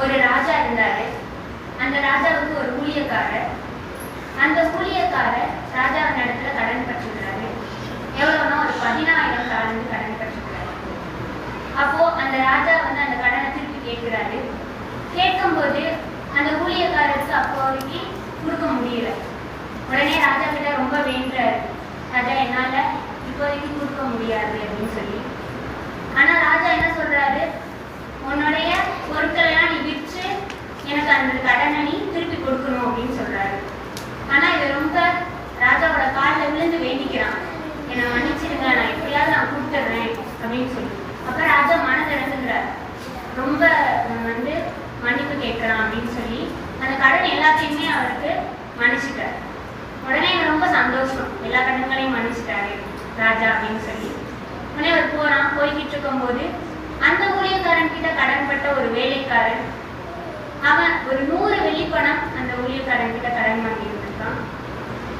ஒரு ராஜா இருந்தாரு. அந்த ராஜாவுக்கு ஒரு ஊழியக்காரர். அந்த ஊழியக்காரர் ராஜாவின் இடத்துல கடன் பட்டிருக்கிறாரு எவ்வளவுனா ஒரு பதினாயிரம் தாழ்ந்து கடன் பட்டிருக்கிறாரு அப்போ அந்த ராஜா வந்து அந்த கடனை திருப்பி கேட்கிறாரு. கேட்கும்போது அந்த ஊழியக்காரருக்கு அப்போதைக்கு கொடுக்க முடியல. உடனே ராஜா கிட்ட ரொம்ப வேண்டுறாரு. ராஜா என்னால இப்போதைக்கு கொடுக்க முடியாது அப்படின்னு சொல்லி ஆனா ராஜா என்ன சொல்றாரு உன்னுடைய பொருட்களை எல்லாம் நீ விற்று எனக்கு அந்த கடனை நீ திருப்பி கொடுக்கணும் அப்படின்னு சொல்றாரு. ஆனா இது ரொம்ப ராஜாவோட காலில் விழுந்து வேண்டிக்கிறான் என்னை மன்னிச்சிருங்க நான் எப்படியாவது நான் கொடுத்துட்றேன் அப்படின்னு சொல்லி அப்ப ராஜா மனதிறங்குகிறார் ரொம்ப வந்து மன்னிப்பு கேட்கலாம் அப்படின்னு சொல்லி அந்த கடன் எல்லாத்தையுமே அவருக்கு மன்னிச்சுட்டார். உடனே இவர் ரொம்ப சந்தோஷம். எல்லா கடன்களையும் மன்னிச்சுட்டாரு ராஜா அப்படின்னு சொல்லி. உடனே அவர் போறான். போய்கிட்டு இருக்கும்போது அந்த ஊழியக்காரன் கிட்ட கடன்பட்ட ஒரு வேலைக்காரன் ஒரு நூறு வெள்ளிப்பணம் அந்த ஊழியக்காரன் கிட்ட கடன் வாங்கி இருந்திருக்கான்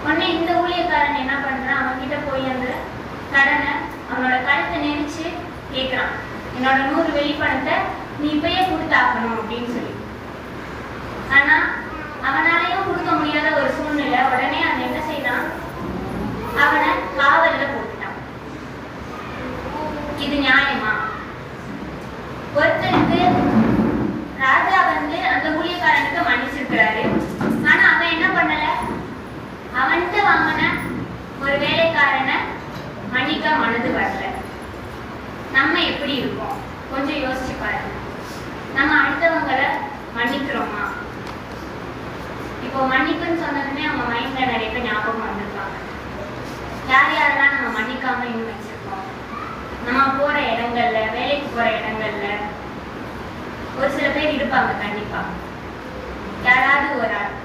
உடனே இந்த ஊழியக்காரன் என்ன பண்றான்? அவன் கிட்ட போய் அந்த கடனை அவனோட கழுத்தை நெரிச்சு கேட்கிறான் என்னோட நூறு வெள்ளிப்பணத்தை நீ இப்பயே கொடுத்தாக்கணும் அப்படின்னு சொல்லி. ஆனா அவனாலையும் கொடுக்க முடியாத ஒரு சூழ்நிலை உடனே அவன் என்ன செய்தான்? அவனை காவல்ல போட்டுட்டான். இது நியாயமா? ஒருத்தருக்கு ராஜா வந்து அந்த ஊழியக்காரனுக்கு மன்னிச்சிருக்கிறாரு ஆனா அவன் என்ன பண்ணல அவன்கிட்ட வாங்கின ஒரு வேலைக்காரனை மன்னிக்க மனது வரல நம்ம எப்படி இருக்கும்? கொஞ்சம் யோசிச்சு பாருங்க. நம்ம அடுத்தவங்களை மன்னிக்கிறோமா? இப்போ மன்னிப்புன்னு சொன்னதுமே அவங்க மைண்ட்ல நிறைய பேர் ஞாபகம் வந்திருப்பாங்க. யார் யாரெல்லாம் நம்ம மன்னிக்காம இன்னும் வச்சிருக்கோம்? நம்ம போற இடங்கள்ல வேலைக்கு போற இடங்கள்ல ஒரு சில பேர் இருப்பாங்க கண்டிப்பா. யாராவது ஒரு ஆட்கள்